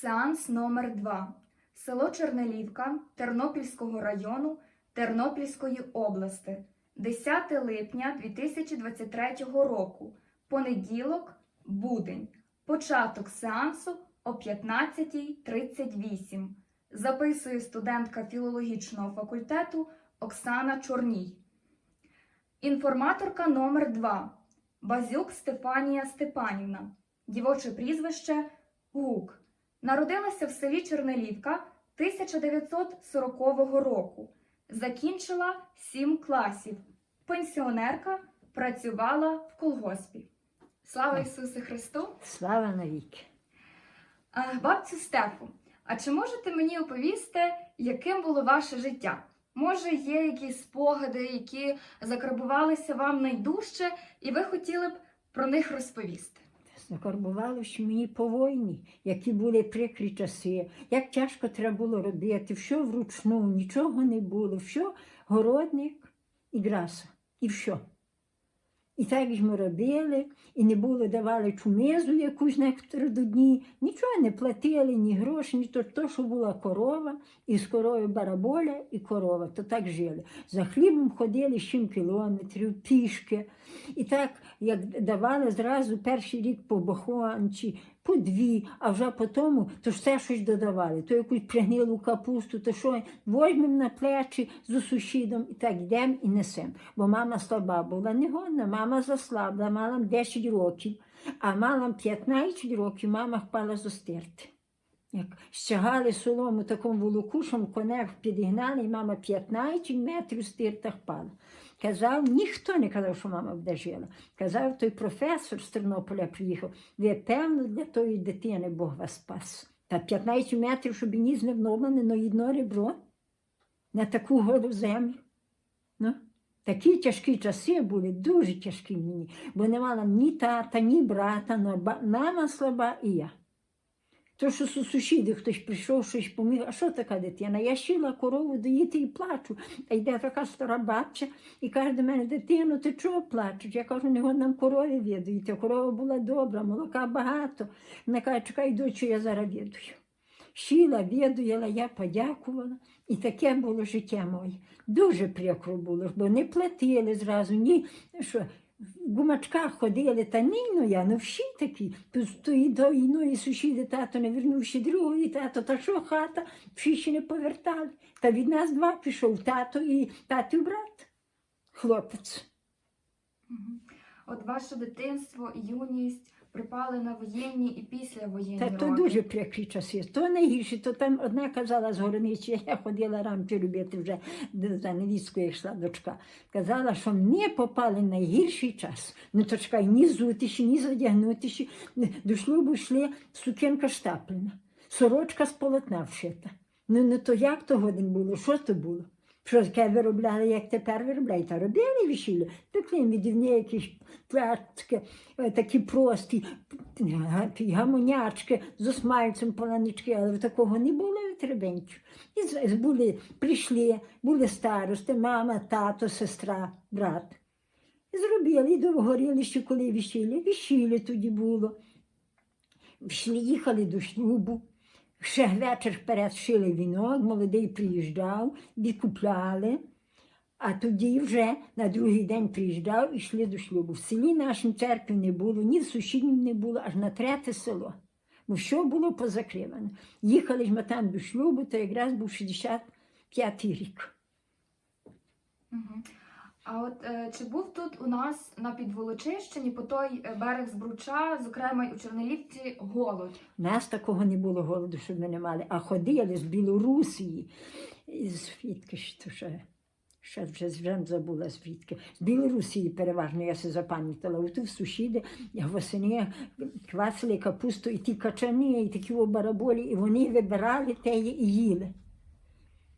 Сеанс номер 2 Село Чернелівка Тернопільського району Тернопільської області. 10 липня 2023 року. Понеділок, будень. Початок сеансу о 15.38. Записує студентка філологічного факультету Оксана Чорній. Інформаторка номер 2 Базюк Стефанія Степанівна. Дівоче прізвище Гук. Народилася в селі Чернелівка 1940 року. Закінчила 7 класів. Пенсіонерка працювала в колгоспі. Слава Ісусу Христу! Слава навіки. Бабцю Стефу, а чи можете мені оповісти, яким було ваше життя? Може, є якісь спогади, які закарбувалися вам найдужче, і ви хотіли б про них розповісти? Закарбувало, що мені по війні, які були прикрі часи, як тяжко треба було робити, все вручну, нічого не було, все городник і граса, і все. І так ж ми робили, і не було, давали чумезу якусь на дні, нічого не платили, ні гроші, ні то, то, що була корова, і з коровою бараболя і корова, то так жили. За хлібом ходили 7 кілометрів, пішки. І так, як давали зразу перший рік по бохончі, по дві, а вже по тому, то ж все щось додавали. То якусь пригнилу капусту, то що возьмемо на плечі з сусідом і так йдемо і несемо. Бо мама слаба була негодна, мама заслабла, мала 10 років, а мала 15 років, мама впала зостерти. Як щагали солому такому волокушом, конях підігнали, і мама 15 метрів стирта впала. Казав, ніхто не казав, що мама буде жила. Казав той професор з Тернополя приїхав, ви певно для тої дитини Бог вас спас. Та 15 метрів, щоб ніс не вновлене на одно ребро на таку голу землю. Ну, такі тяжкі часи були, дуже тяжкі мені, бо не мала ні тата, ні брата, мама слаба і я. То, що су- сусіди хтось прийшов, щось поміг, а що така дитина? Я щила корову доїти і плачу. А йде така стара бабця і каже до мене, дитино, ти чого плачеш? Я кажу, не нам корові відуєте. Корова була добра, молока багато. Вона каже, чекай, дочу, я зараз відую. Щила, відуяла, я подякувала. І таке було життя моє. Дуже прикро було, бо не платили зразу, ні, що, в гумачках ходили, та ні, ну я, ну всі такі. Тої до іної сусіди, тато не вернувши другої, тато, та що хата, всі ще не повертали. Та від нас два пішов тато і татів брат, хлопець. От ваше дитинство юність припали на воєнні і післявоєнні Та то роки. дуже прикрі часи. То найгірше, то там одна казала з горниці, я ходила рамки робити вже за невістку, як йшла дочка. Казала, що ми попали найгірший час. Ну то чекай, ні зутиші, ні задягнутиші. До шлюбу йшли сукенка штаплена, сорочка з полотна вшита. Ну, ну то як то годин було? Що то було? Що таке виробляли, як тепер виробляють? Та робили весілля, пекли медівні якісь пластики, е, такі прості, гамонячки з осмальцем поланички, але такого не було в Требенчу. І були, прийшли, були старости, мама, тато, сестра, брат. І зробили і до горілища, коли весілля. Весілля тоді було. Їхали до шлюбу. Ще вечір вперед шили вінок, молодий приїжджав, відкупляли. А тоді вже на другий день приїжджав і йшли до шлюбу. В селі нашій церкви не було, ні в сусіднім не було, аж на третє село. Бо що було позакривано. Їхали ж ми там до шлюбу, то якраз був 65-й рік. Мгм. А от е, чи був тут у нас на Підволочищині по той е, берег Збруча, зокрема й у Чернелівці, голод? У нас такого не було голоду, щоб ми не мали, а ходили з Білорусії, звідки ж то ще, ще вже вже забула звідки. З Білорусії переважно я се запам'ятала. Ото в сусіди восени квасили капусту і ті качани, і такі о бараболі, і вони вибирали те і їли.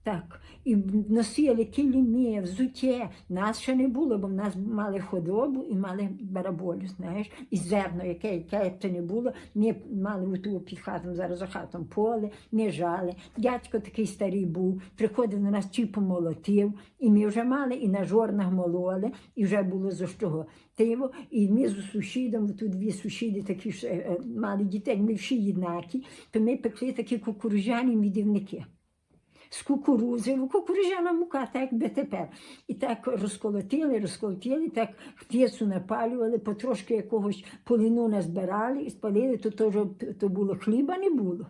Так, і носили килими, взуття. Нас ще не було, бо в нас мали худобу і мали бараболю, знаєш, і зерно, яке, яке це не було. Ми мали ту під хатом, зараз за хатом поле, ми жали. Дядько такий старий був, приходив до нас чи помолотив, і ми вже мали і на жорнах мололи, і вже було за що. Тиво, і ми з сусідом, тут дві сусіди такі ж, е, е, мали дітей, ми всі однакі, то ми пекли такі кукурудзяні мідівники з кукурузи, кукурудзяна мука, так якби тепер. І так розколотили, розколотили, так п'єцу напалювали, потрошки якогось полину назбирали і спалили, то, теж, то було хліба не було.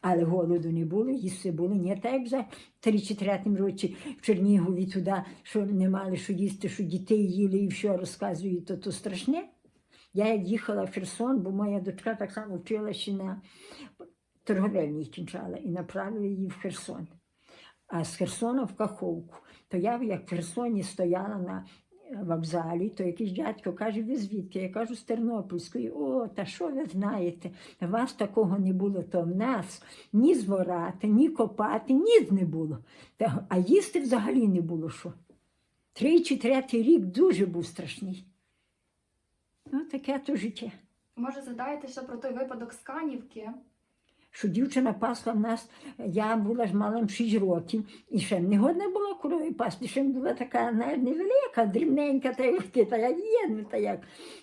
Але голоду не було, їсти було не так, як за 34 році в Чернігові туди, що не мали що їсти, що дітей їли і все розказують, то, то страшне. Я їхала в Херсон, бо моя дочка так само вчилася на торговельній кінчала і направили її в Херсон. А з Херсона в Каховку. То я як в Херсоні стояла на е, вокзалі, то якийсь дядько каже, ви звідки? Я кажу, з Тернопільської. О, та що ви знаєте? Вас такого не було, то в нас ні зворати, ні копати, ніц не було. Та, а їсти взагалі не було що. Три чи третій рік дуже був страшний. Ну, таке то життя. Може, згадаєте ще про той випадок з Канівки? Що дівчина пасла в нас, я була ж малим 6 років, і ще не годна була корові пасти, ще була така навіть невелика, дрібненька, та як та як є, ну, та як.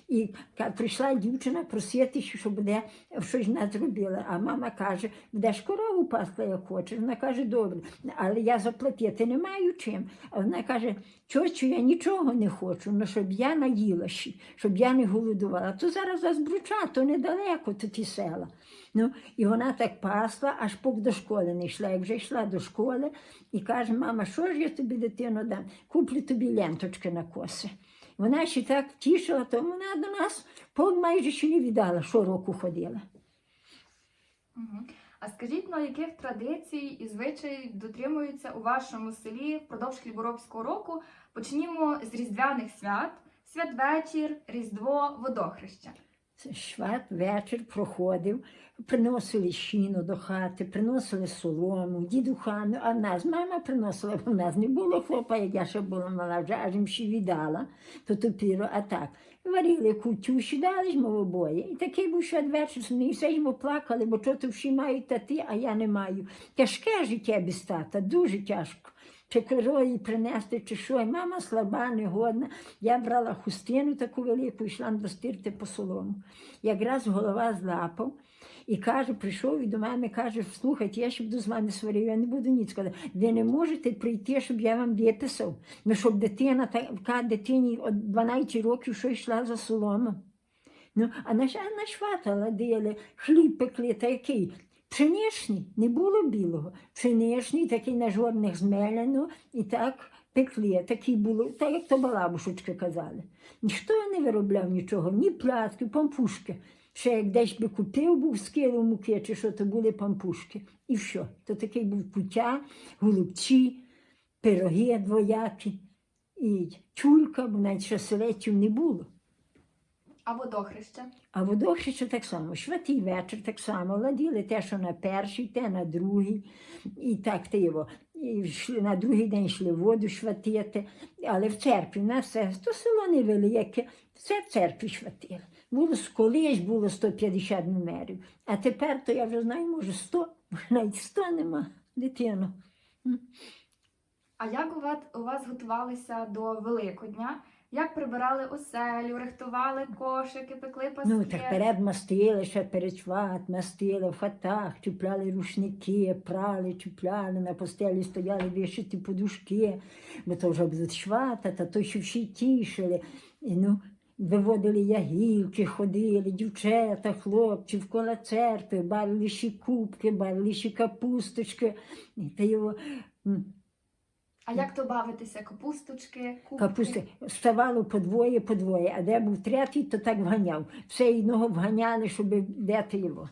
І прийшла дівчина просити, що буде щось вона зробила. А мама каже, будеш корову пасти, як хочеш. Вона каже, добре, але я заплатити не маю чим. А вона каже, чочу, я нічого не хочу, ну щоб я наїлася, щоб я не голодувала. То зараз Збруча, то недалеко, то ті села. Ну, і вона так пасла, аж поки до школи не йшла. Як вже йшла до школи і каже, мама, що ж я тобі дитино дам? Куплю тобі ленточки на коси. Вона ще так тішила, то вона до нас майже ще не віддала, що року ходила. А скажіть, на яких традицій і звичаїв дотримуються у вашому селі впродовж Хліборобського року? Почнімо з різдвяних свят, святвечір, Різдво, Водохреща. Шват вечір проходив, приносили щіно до хати, приносили солому, дідухану, а нас мама приносила, бо в нас не було хлопа, як я ще була мала, вже аж їм ще віддала, то тупіро, а так. Варили кутю, сідали ж ми обоє. І такий був святвечір, і все ми плакали, бо то всі мають тати, а я не маю. Тяжке життя без тата, дуже тяжко. Чи крої принести, чи що. І мама слаба, негодна. Я брала хустину таку велику, йшла достирти по солому. Якраз голова злапав і каже, прийшов і до мене каже, слухайте, я ще буду з вами сварив, я не буду ніч казати. Ви не можете прийти, щоб я вам виписав. Ну, щоб дитина, така дитині от 12 років, що йшла за соломом. Ну, а наш, а наш ладили, хліб пекли такий. Пшеничний, не було білого. Пшеничний, такий на жорних змелено, і так пекли. Такий було, так як то балабушечки казали. Ніхто не виробляв нічого, ні пляцки, пампушки. Ще як десь би купив, був скило муки, чи що, то були пампушки. І що? То такий був кутя, голубці, пироги двоякі, і тюлька, бо навіть ще селеців не було. А Водохреща? А водохреща так само, шватий вечір так само, ладіли те, що на перший, те на другий, і так ти його. І на другий день йшли воду шватити, але в церкві на все, то село невелике, все в церкві шватили. Було колись було 150 номерів, а тепер то я вже знаю, може 100, може навіть 100 нема, дитино. А як у вас, у вас готувалися до Великодня? Як прибирали оселю, рихтували кошики, пекли паски? Ну, так перед мастили, ще перед шват, мастили в хатах, чіпляли рушники, прали, чіпляли, на постелі стояли вишиті подушки, бо то вже будуть швата, та то ще всі тішили. І, ну, виводили ягілки, ходили, дівчата, хлопці, вкола церкви, бавили ще кубки, бавили ще капусточки. Та його, А як то бавитися? Капусточки, кубки? Капусти ставало по двоє, по двоє, а де був третій, то так вганяв. Все одного вганяли, щоб де ти його.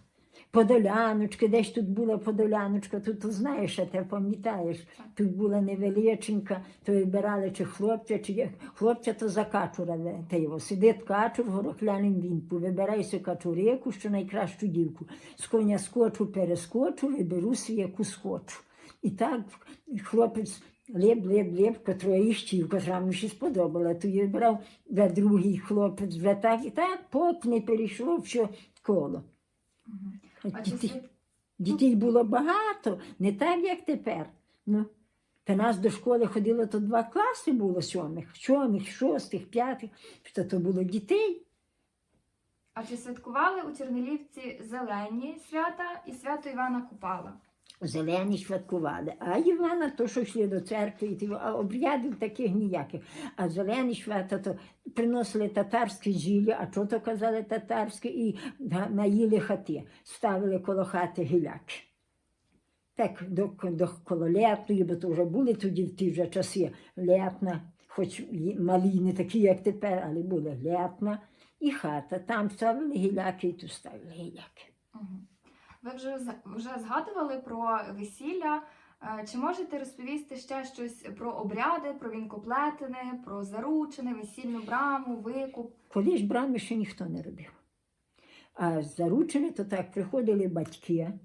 Подоляночки, десь тут була подоляночка, тут ти знаєш, а ти пам'ятаєш. Тут була невеличенька, то вибирали чи хлопця, чи як- хлопця, то за качура та його. Сидить качур горохляним вінку, вибирайся качуреку, що найкращу дівку. З коня скочу, перескочу, виберу свій, яку схочу. І так хлопець леп, леп, леп, котрого іщів, котра мені ще сподобала. То я брав вже другий хлопець, вже так, і так, поки не перейшло все коло. А чи дітей, дітей було багато, не так, як тепер. Ну, та нас до школи ходило то два класи було сьомих, сьомих, шостих, п'ятих, що то було дітей. а чи святкували у Чернелівці зелені свята і свято Івана Купала? Зелені святкували. А Івана то, що йшли до церкви, і а обрядів таких ніяких. А зелені свята то приносили татарське зілля, а що то казали татарське, і наїли хати, ставили коло хати гіляки. Так до, до коло лятної, бо то вже були тоді в ті вже часи лятна, хоч малі, не такі, як тепер, але були лятна. І хата. Там ставили гіляки, і тут ставили гіляки. Ви вже вже згадували про весілля. Е, Чи можете розповісти ще щось про обряди, про вінкоплетини, про заручини, весільну браму, викуп? Колись брами ще ніхто не робив. А заручини то так приходили батьки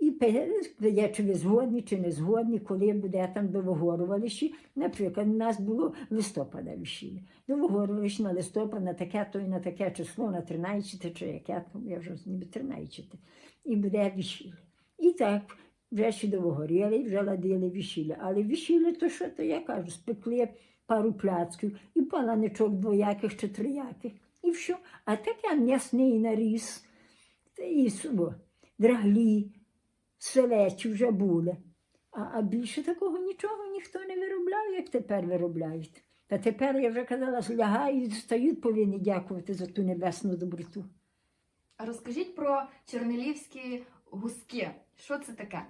і пе- чи ви згодні, чи не згодні, коли буде там довигорювалищі. Наприклад, у нас було листопада весілля. Довигорювалищі на листопад, на таке, то і на таке число, на 13 чи яке, там, я вже ніби 13. І буде весілля. І так, вже ще довгоріли, вже ладили весілля. Але весілля, то що, то я кажу, спекли пару пляцків і паланичок двояких чи трояких. І все. А таке м'ясний наріз, та і сво, драглі, селечі вже були. А, а більше такого нічого ніхто не виробляв, як тепер виробляють. Та тепер, я вже казала, злягають, стають, повинні дякувати за ту небесну доброту. А Розкажіть про чернелівські гуски. Що це таке?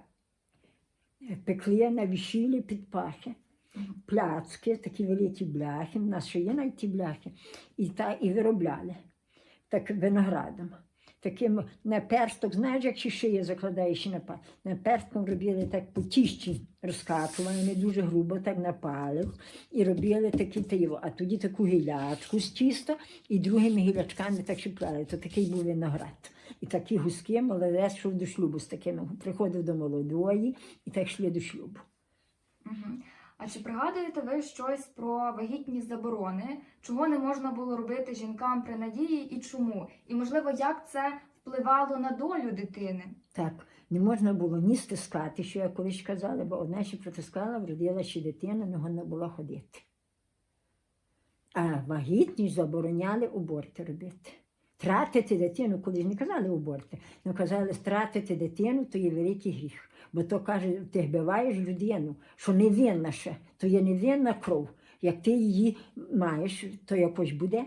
Пекли на весіллі під пахи. Пляцки, такі великі бляхи, в нас ще є навіть ті бляхи, і, та, і виробляли так виноградом. Таким на персток, знаєш, як шиє закладаєш на. На перстком робили так по тіщі, розкачували, не дуже грубо, так на палець, і робили такі тиво. А тоді таку гілячку з тіста і другими гілячками так чіпляли. То такий був виноград. І такі гуски молодець йшов до шлюбу з такими. Приходив до молодої і так йшли до шлюбу. А чи пригадуєте ви щось про вагітні заборони? Чого не можна було робити жінкам при надії і чому? І можливо, як це впливало на долю дитини? Так, не можна було ні стискати, що я колись казала, бо одна ще протискала, вродила ще дитина, не можна було ходити. А вагітність забороняли аборти робити. Тратити дитину, коли ж не казали аборти, але казали, стратити дитину, то є великий гріх. Бо то каже, ти вбиваєш людину, що невинна ще, то є невинна кров. Як ти її маєш, то якось буде.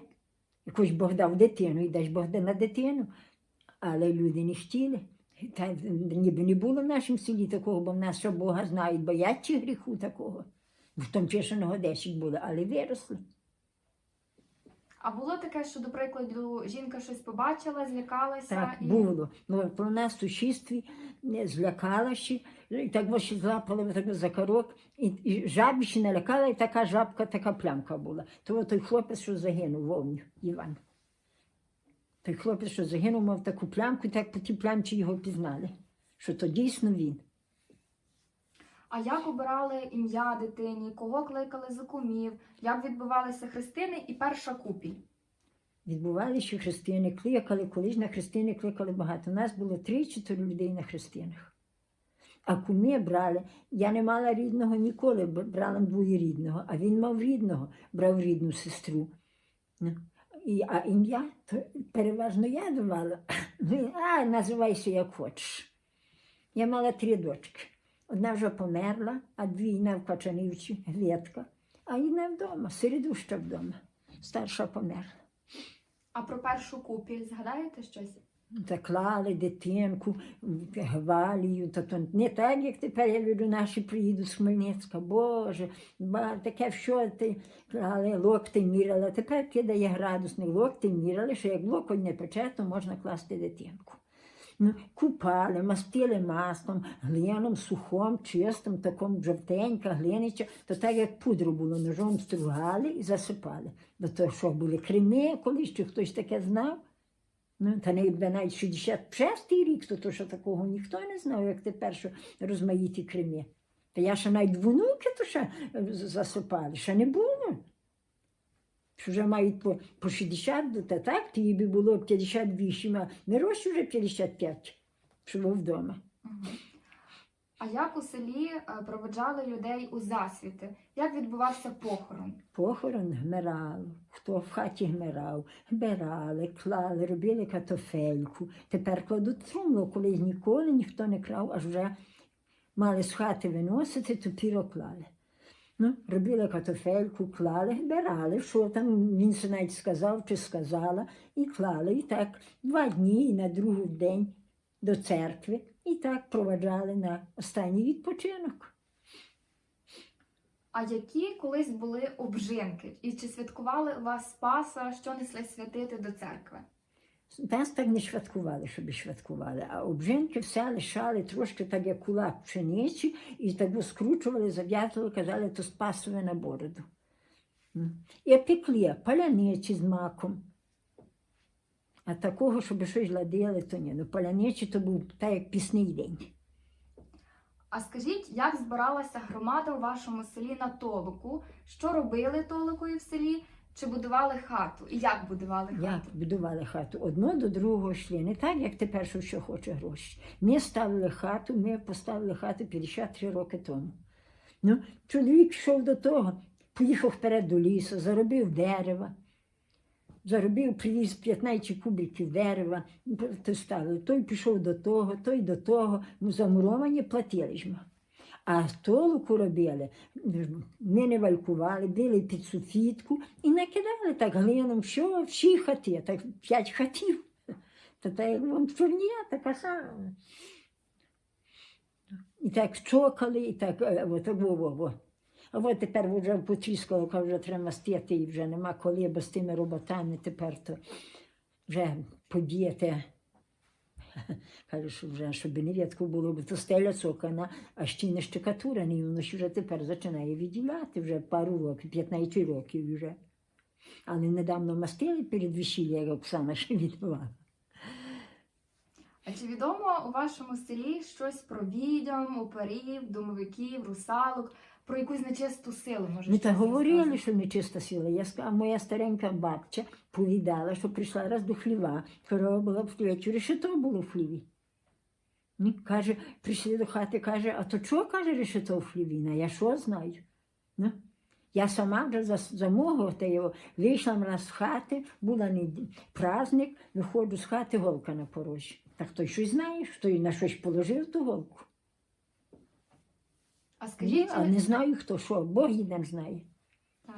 Якось Бог дав дитину і дасть Бог на дитину. Але люди не хотіли. Та ніби не було в нашому селі такого, бо в нас що Бога знають, бояться гріху такого. В тому чешеного десять було, але виросли. А було таке, що, до прикладу, жінка щось побачила, злякалася Так, і було. Ну, про нас в сусідстві не злякалася, і так ось злапали так за корок, і, і жабі ще налякала, і така жабка, така плямка була. То той хлопець, що загинув, вовню, Іван. Той хлопець, що загинув, мав таку плямку, і так по тій плямці його пізнали, що то дійсно він. А як обирали ім'я дитині, кого кликали за кумів, як відбувалися хрестини і перша купіль? Відбувалися хрестини, кликали, колись на хрестини кликали багато. У нас було три-чотири людей на хрестинах. А куми брали, я не мала рідного ніколи, брала двоєрідного, а він мав рідного, брав рідну сестру. Ну, І, а ім'я переважно я давала. Ну, А, називайся як хочеш. Я мала три дочки. Одна вже померла, а дві одна в Качанівці, Гвєтка, а одна вдома, середуща вдома. Старша померла. А про першу купіль згадаєте щось? Заклали дитинку, гвалію, та то не так, як тепер я люблю, наші приїдуть з Хмельницька. Боже, ба, таке що ти клали, локти міряли. Тепер кидає градусник, локти міряли, що як локоть не пече, то можна класти дитинку. Ну, купали, мастили маслом, глином сухом, чистим, таком жовтенька, глинича, то так як пудру було, ножом стругали і засипали. Бо то що були креми, колись чи хтось таке знав. Ну, та не навіть 66 рік, то, то що такого ніхто не знав, як тепер, що розмаїті креми. Та я ще навіть внуки то ще е, засипали, ще не було. Що вже мають по, по 60, та так, то їй би було 58, а Мироші вже 55, що був вдома. А як у селі е, проводжали людей у засвіти? Як відбувався похорон? Похорон гмирало, хто в хаті гмирав, гмирали, клали, робили катофельку. Тепер кладуть трумло, колись ніколи ніхто не крав, аж вже мали з хати виносити, то піро клали. Ну, робили катофельку, клали, гмирали, що там він навіть сказав чи сказала, і клали. І так два дні, і на другий день до церкви, і так проваджали на останній відпочинок. А які колись були обжинки? І чи святкували у вас Спаса, що несли святити до церкви? Нас так не святкували, щоб святкували, а обжинки все лишали трошки так, як кулак пшениці, і так скручували, зав'язували, казали, то спасове на бороду. І пекли паляниці з маком. А такого, щоб щось ладили, то ні. Ну, паляниці то був так, як пісний день. А скажіть, як збиралася громада у вашому селі на толоку? Що робили толокою в селі? Чи будували хату? І як будували хату? Як будували хату? Одно до другого йшли. Не так, як тепер, що, що хоче гроші. Ми ставили хату, ми поставили хату 53 роки тому. Ну, чоловік йшов до того, поїхав вперед до лісу, заробив дерева. Заробив, привіз 15 кубиків дерева, то ставили. Той пішов до того, той до того. Ну, замуровані платили ж ми. А толоку робили, ми не валькували, били під суфітку і накидали так глином, що всі хати, так п'ять хатів. Та та як вон чорня, така сама. І так чокали, і так, е, от, во, во, во. А от тепер вже потріскало, каже, вже треба мастити, і вже нема коли, бо з тими роботами тепер то вже подіяти. Каже, що вже, щоб не рідко було, бо то стеля цокана, а ще не штукатурена, і воно ж вже тепер починає відділяти вже пару років, 15 років вже. Але недавно мастили перед весіллям, як Оксана ще відбувала. А чи відомо у вашому селі щось про відьом, оперів, домовиків, русалок, про якусь нечисту силу? Може, Ми так говорили, що нечиста сила. Я ска- а моя старенька бабця повідала, що прийшла раз до хліва, корова була в хліві, решето було в хліві. Ну, каже, прийшли до хати, каже, а то чого, каже, решето в хліві? Ну, я що знаю? Ну, я сама вже за, за мого та його вийшла раз з хати, була не праздник, виходжу з хати, голка на порожі. Так той щось знає, хто й на щось положив ту голку. А скажіть, а не знаю хто що, Бог їдем знає. Так.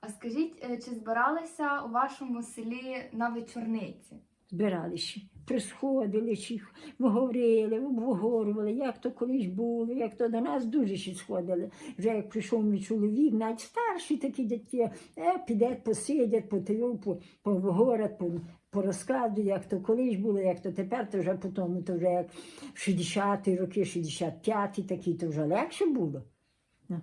А скажіть, е, чи збиралися у вашому селі на вечорниці? збиралися, присходили, чи говорили, обговорювали, як то колись було, як то до нас дуже ще сходили. Вже як прийшов мій чоловік, навіть старші такі дітки, е, підуть, посидять, потаю, по, поговорять, по, порозказують, як то колись було, як то тепер, то вже потім, то вже як 60-ті роки, 65-ті такі, то вже легше було. Ну.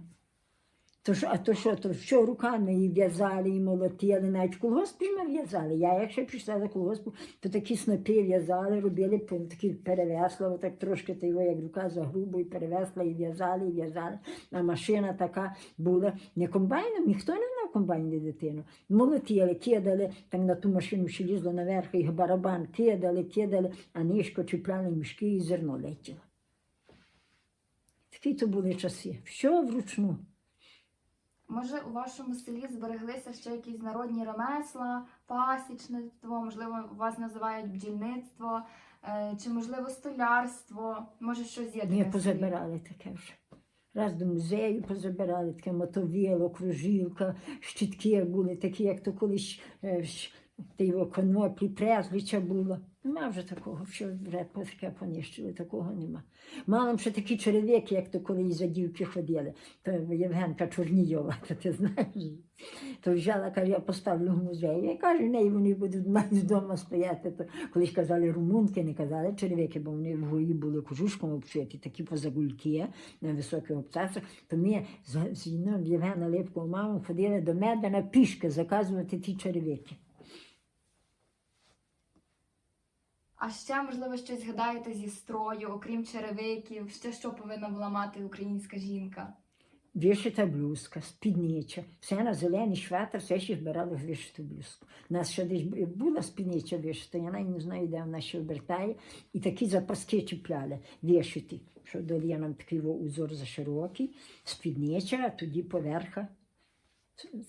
То а то що, то що руками і в'язали, і молотили, навіть в колгоспі ми в'язали. Я, якщо прийшла до колгоспу, то такі снопи в'язали, робили по- такі перевесла, так трошки та його, як рука за грубо, і перевесла, і в'язали, і в'язали. А машина така була не комбайном, ніхто не знав комбайні дитину. Молотили, кидали, там на ту машину ще лізло наверх, і барабан кидали, кидали, а нишко чіпляли мішки і зерно летіло. Такі то були часи. Все вручну. Може, у вашому селі збереглися ще якісь народні ремесла, пасічництво, можливо, вас називають бджільництво, е, чи можливо столярство? Може, щось є Ні, позабирали таке вже. Раз до музею позабирали, таке мотовіло, кружилка, щітки були такі, як то колись е, коноплі, презліча було. Нема вже такого, що вже таке понищили, такого нема. Мали ще такі черевики, як то колись за дівки ходили. То Євгенка Чорнійова, то ти знаєш. То взяла, каже, я поставлю в музей. Я кажу, не, вони будуть мати вдома стояти. То колись казали румунки, не казали черевики, бо вони в гої були кожушком обшиті, такі позагульки на високих обцасах. То ми з, з ну, Євгена Липкого маму ходили до Медана пішки заказувати ті черевики. А ще, можливо, щось згадаєте зі строю, окрім черевиків, ще що повинна була мати українська жінка? Вишита блузка, спіднича, все на зелений шватер, все ще збирали вишиту блузку. У нас ще десь була спіднича вишита, я навіть не знаю, де вона ще обертає, і такі запаски чіпляли, вишиті, що дали нам такий узор за широкий, спіднича, а тоді поверха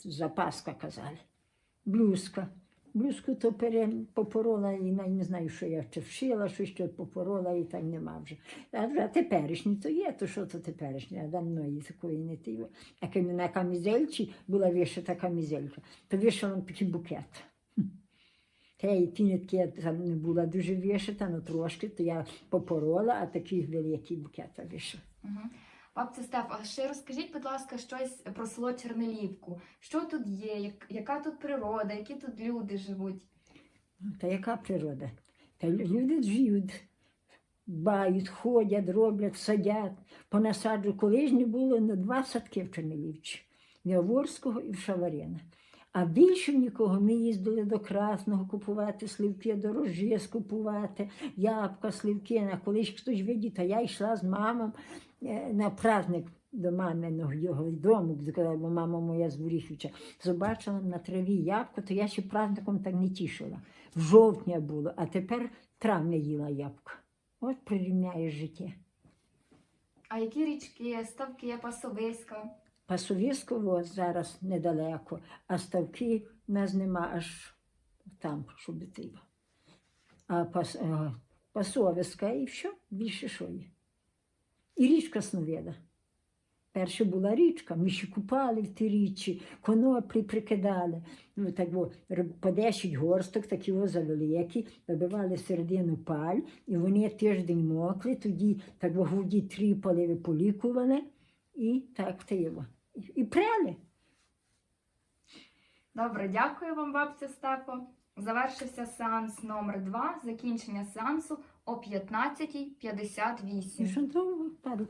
запаска казали. Блузка. Блузку то попорола і навіть не знаю, що я ще вшила, що ще попорола і так нема вже. А вже теперішні то є, то що то теперішнє, а давно такої не тило. А коли на камізельці була вишита камізелька, то вишила такий букет. Та ті нитки там не була дуже вишита, ну трошки, то я попорола, а такий великий букет вишила. Бабця Стеф, а ще розкажіть, будь ласка, щось про село Чернелівку. Що тут є, яка тут природа, які тут люди живуть? Та яка природа? Та люди живуть, бають, ходять, роблять, садять. Понасаджу колишні було на два садки в Чернелівчі, в Яворського і в Шаварина. А більше нікого ми їздили до Красного купувати сливки, до Рожес купувати, ябка, сливки. А колись хтось видить, а я йшла з мамою на праздник до маминого його дому, бо мама моя з Буріхівча. Побачила на траві ябко, то я ще праздником так не тішила. В жовтня було, а тепер травня їла ябко. От прирівняє життя. А які річки, ставки, пасовиська? Пасовіськово зараз недалеко, а ставки в нас нема аж там, щоб ти. А пас, пасовиська і все, більше що є. І річка Сноведа. Перше була річка, ми ще купали в тій річці, коноплі прикидали. Ну, так, роб- по 10 горсток, такі завеликі, набивали середину паль, і вони тиждень мокли, тоді так во гуді тріпали, полікували, і так тиво. І, пряли. Добре, дякую вам, бабця Стефо. Завершився сеанс номер 2 закінчення сеансу о 15.58. І що довго пару.